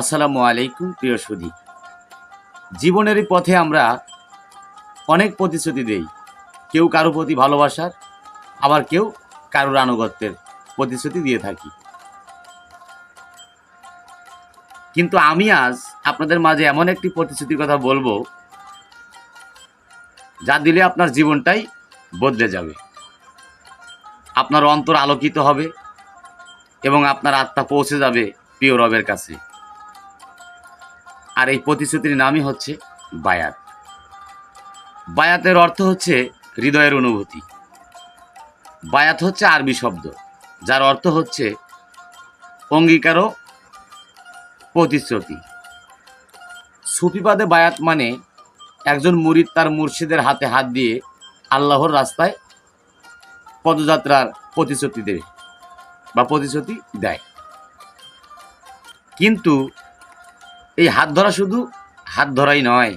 আসসালামু আলাইকুম, প্রিয় সুধী। জীবনের পথে আমরা অনেক প্রতিশ্রুতি দেই। কেউ কারও প্রতি ভালোবাসার, আবার কেউ কারোর আনুগত্যের প্রতিশ্রুতি দিয়ে থাকি। কিন্তু আমি আজ আপনাদের মাঝে এমন একটি প্রতিশ্রুতির কথা বলব, যা দিলে আপনার জীবনটাই বদলে যাবে। আপনার অন্তর আলোকিত হবে এবং আপনার আত্মা পৌঁছে যাবে প্রিয় রবের কাছে। আর এই প্রতিশ্রুতির নামই হচ্ছে বায়াত। বায়াতের অর্থ হচ্ছে হৃদয়ের অনুভূতি। বায়াত হচ্ছে আরবি শব্দ, যার অর্থ হচ্ছে অঙ্গীকার প্রতিশ্রুতি। সুফিবাদে বায়াত মানে একজন মুরিদ তার মুর্শিদের হাতে হাত দিয়ে আল্লাহর রাস্তায় পদযাত্রার প্রতিশ্রুতি দেবে বা প্রতিশ্রুতি দেয়। কিন্তু এই হাত ধরা শুধু হাত ধরাই নয়,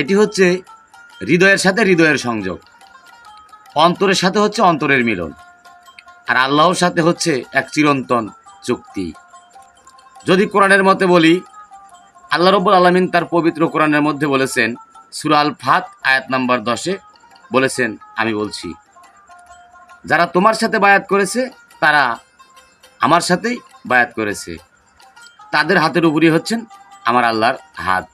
এটি হচ্ছে হৃদয়ের সাথে হৃদয়ের সংযোগ। অন্তরের সাথে হচ্ছে অন্তরের মিলন। আর আল্লাহর সাথে হচ্ছে এক চিরন্তন চুক্তি। যদি কোরআনের মতে বলি, আল্লাহ রব্বুল আলমিন তার পবিত্র কোরআনের মধ্যে বলেছেন সুরাল ফাত আয়াত নাম্বার দশে বলেছেন, আমি বলছি, যারা তোমার সাথে বায়াত করেছে, তারা আমার সাথেই বায়াত করেছে। তাদের হাতের উপরই হচ্ছেন আমার আল্লাহর হাত।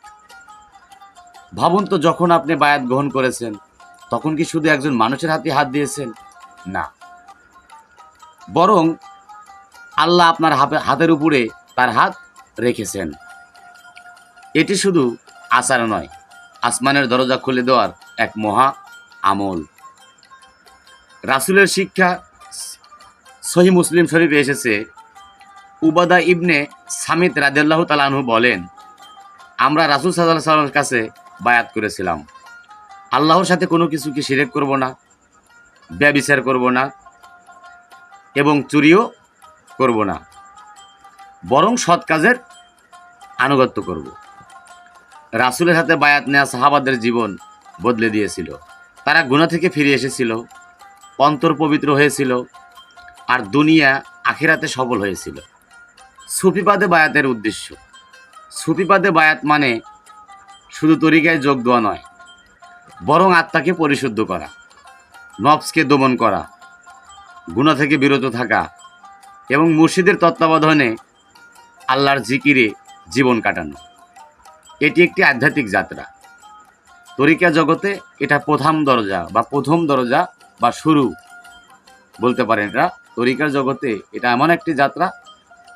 ভাবুন তো, যখন আপনি বায়াত গ্রহণ করেছেন, তখন কি শুধু একজন মানুষের হাতে হাত দিয়েছেন? না। বরং আল্লাহ আপনার হাতে- হাতের উপরে তার হাত রেখেছেন। এটি শুধু আচার নয়, আসমানের দরজা খুলে দেওয়ার এক মহা আমল। রাসুলের শিক্ষা সহি মুসলিম শরীফে এসেছে উবাদা ইবনে সামিত রাদেল্লাহ তালানহু বলেন, আমরা রাসুল সাল্লাহ সাল্লামের কাছে বায়াত করেছিলাম। আল্লাহর সাথে কোনো কিছুকে সিরেক করব না? ব্যবিচার করব না? এবং চুরিও করব না? বরং সৎ কাজের আনুগত্য করব। রাসুলের হাতে বায়াত নেওয়া সাহাবাদের জীবন বদলে দিয়েছিল। তারা গুণা থেকে ফিরে এসেছিল, অন্তর পবিত্র হয়েছিল, আর দুনিয়া আখিরাতে সফল হয়েছিল। সুফিবাদে বায়াতের উদ্দেশ্য। সুফিবাদে বায়াত মানে শুধু তরিকায় যোগ দেওয়া নয়, বরং আত্মাকে পরিশুদ্ধ করা, নফসকে দমন করা, গুণা থেকে বিরত থাকা এবং মুর্শিদের তত্ত্বাবধানে আল্লাহর জিকিরে জীবন কাটানো। এটি একটি আধ্যাত্মিক যাত্রা। তরিকা জগতে এটা প্রথম দরজা বা প্রথম দরজা বা শুরু। বলতে পারেন এটা তরিকার জগতে এটা এমন একটি যাত্রা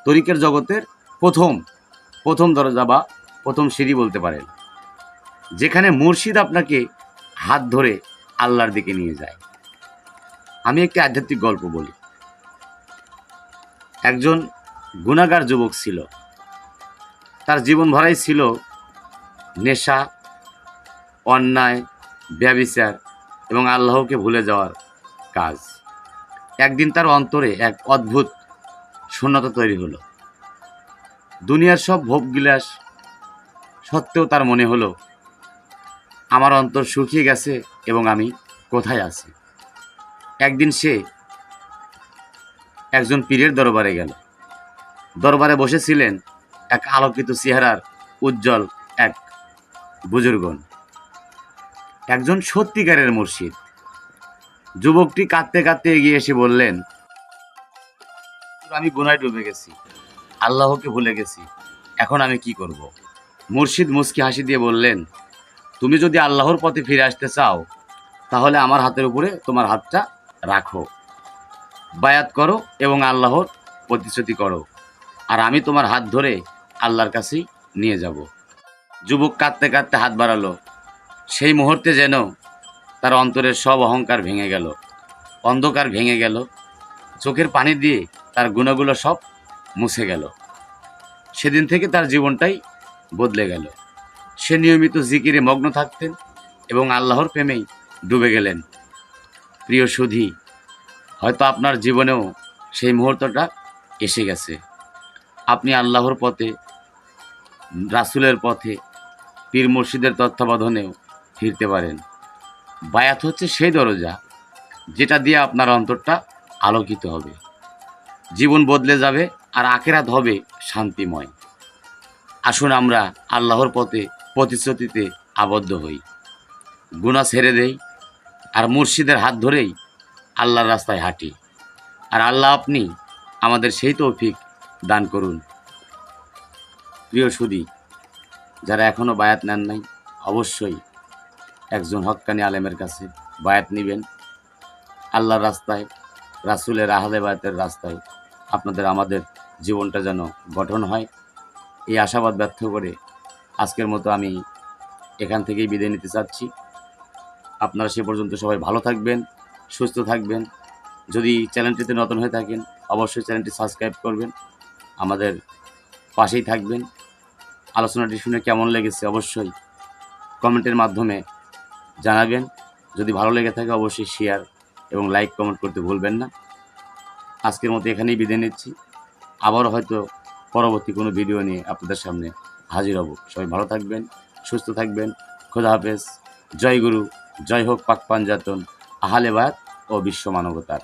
তরিকের জগতের প্রথম প্রথম দরজা বা প্রথম সিঁড়ি বলতে পারেন। যেখানে মুর্শিদ আপনাকে হাত ধরে আল্লাহর দিকে নিয়ে যায়। আমি একটি আধ্যাত্মিক গল্প বলি। একজন গুণাগার যুবক ছিল। তার জীবন ভরাই ছিল নেশা, অন্যায়, ব্যবিচার এবং আল্লাহকে ভুলে যাওয়ার কাজ। একদিন তার অন্তরে এক অদ্ভুত শূন্যতা তৈরি হলো। দুনিয়ার সব ভোগ গিলাস সত্ত্বেও তার মনে হলো, আমার অন্তর শুকিয়ে গেছে এবং আমি কোথায় আছি? একদিন সে একজন পীরের দরবারে গেল। দরবারে বসেছিলেন এক আলোকিত চেহারার উজ্জ্বল এক বুজুর্গন। একজন সত্যিকারের মুর্শিদ। যুবকটি কাঁদতে কাঁদতে এগিয়ে এসে বললেন আমি গুনায় ডুবে গেছি। আল্লাহকে ভুলে গেছি। এখন আমি কি করব? মুর্শিদ মুস্কি হাসি দিয়ে বললেন, তুমি যদি আল্লাহর পথে ফিরে আসতে চাও, তাহলে আমার হাতের উপরে তোমার হাতটা রাখো। বায়াত করো এবং আল্লাহর প্রতিশ্রুতি করো। আর আমি তোমার হাত ধরে আল্লাহর কাছেই নিয়ে যাব। যুবক কাঁদতে কাঁদতে হাত বাড়ালো। সেই মুহূর্তে যেন তার অন্তরের সব অহংকার ভেঙে গেল। অন্ধকার ভেঙে গেল। চোখের পানি দিয়ে তার গুণাগুলো সব মুছে গেল। সেদিন থেকে তার জীবনটাই বদলে গেল। সে নিয়মিত জিকিরে মগ্ন থাকতেন এবং আল্লাহর প্রেমেই ডুবে গেলেন। প্রিয় সুধী, হয়তো আপনার জীবনেও সেই মুহূর্তটা এসে গেছে। আপনি আল্লাহর পথে, রাসুলের পথে, পীর মুর্শিদের তত্ত্বাবধানেও ফিরতে পারেন। বায়াত হচ্ছে সেই দরজা যেটা দিয়ে আপনার অন্তরটা আলোকিত হবে। জীবন বদলে যাবে আর আখেরাত হবে শান্তিময়। আসুন আমরা আল্লাহর পথে, প্রতিশ্রুতিতে আবদ্ধ হই। গুণা ছেড়ে দেই আর মুর্শিদের হাত ধরেই আল্লাহর রাস্তায় হাঁটি। আর আল্লাহ আপনি আমাদের সেই তৌফিক দান করুন। প্রিয় সুদী, যারা এখনও বায়াত নেন নাই, অবশ্যই একজন হক্কানি আলেমের কাছে বায়াত নেবেন। আল্লাহর রাস্তায়, রাসুলের আহলে বায়াতের রাস্তায় আপনাদের আমাদের জীবনটা যেন গঠন হয়। এই আশাবাদ ব্যর্থ করে আজকের মতো আমি এখান থেকেই বিদায় নিতে চাচ্ছি। আপনারা সে পর্যন্ত সবাই ভালো থাকবেন, সুস্থ থাকবেন। যদি চ্যানেলটিতে নতুন হয়ে থাকেন, অবশ্যই চ্যানেলটি সাবস্ক্রাইব করবেন। আমাদের পাশেই থাকবেন। আলোচনাটি শুনে কেমন লেগেছে অবশ্যই কমেন্টের মাধ্যমে জানাবেন। যদি ভালো লেগে থাকে, অবশ্যই শেয়ার এবং লাইক কমেন্ট করতে ভুলবেন না। আজকের মতো এখানেই বিদায় নিচ্ছি। আবার হয়তো পরবর্তী কোনো ভিডিও নিয়ে আপনাদের সামনে হাজির হব। সবাই ভালো থাকবেন, সুস্থ থাকবেন, খোদা হাফেজ, জয় গুরু, জয় হোক পাক পাঞ্জাতন আহালেবাদ ও বিশ্ব মানবতার।